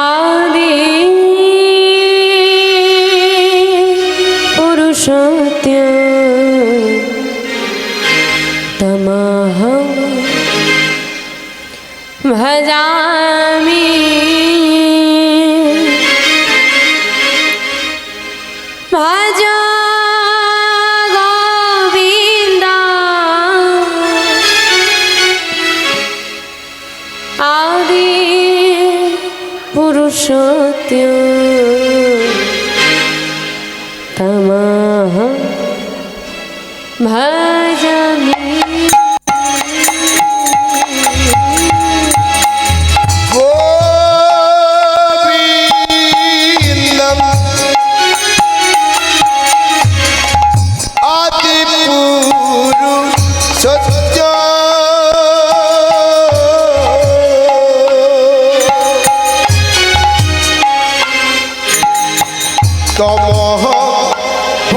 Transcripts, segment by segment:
आदि पुरुषोत्य तमहं भजामि आदि পুরুষোত্য তমাহ। ভা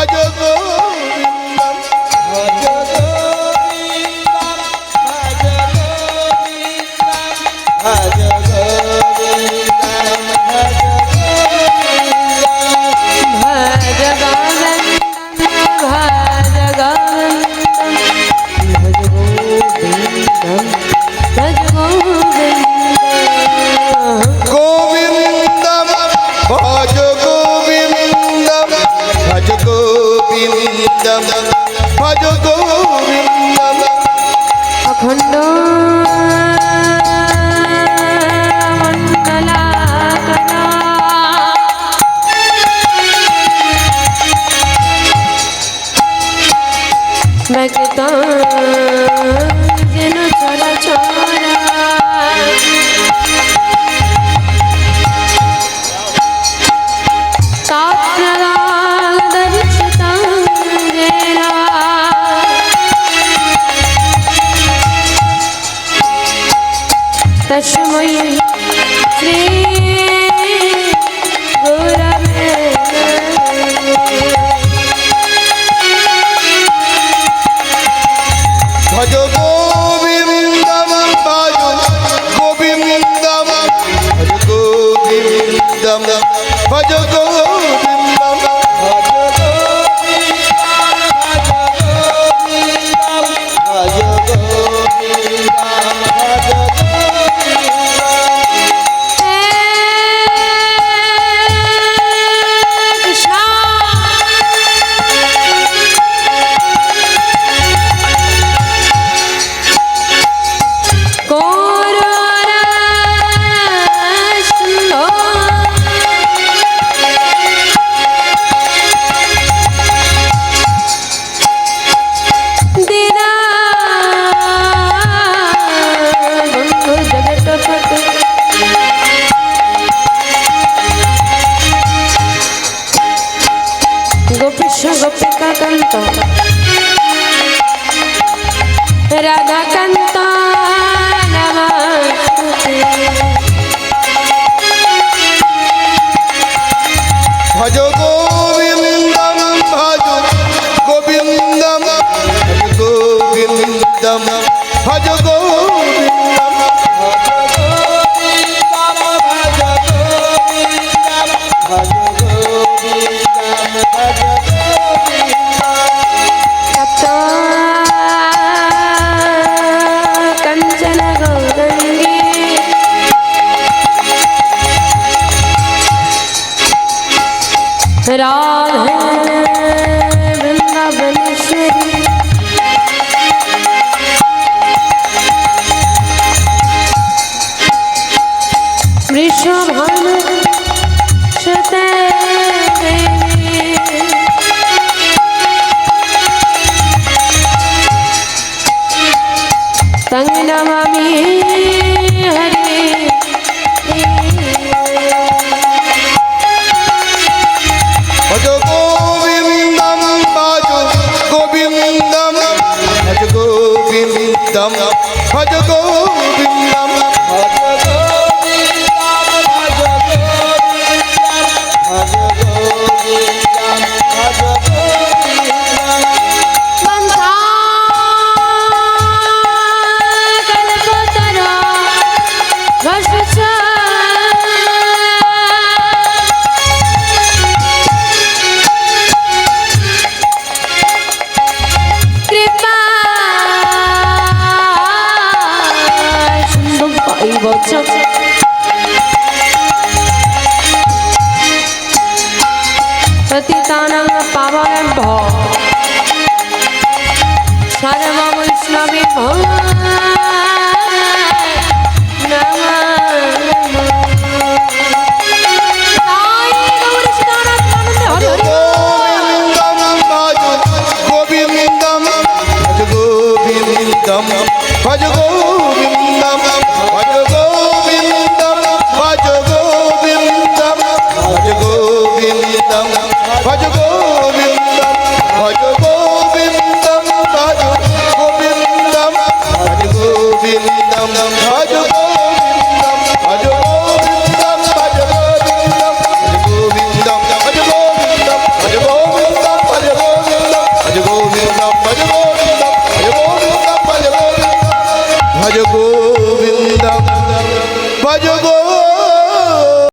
Why just রাম ভজ গো राधे वृंदावनेश्वरी वृषभन सते तंग नमामी বাবারের ভক্ত সর্বম ইসলামী গোবিন্দম গোবিন্দম ভজ গোবিন্দম ভজ গোবিন্দম ভজ গোবিন্দম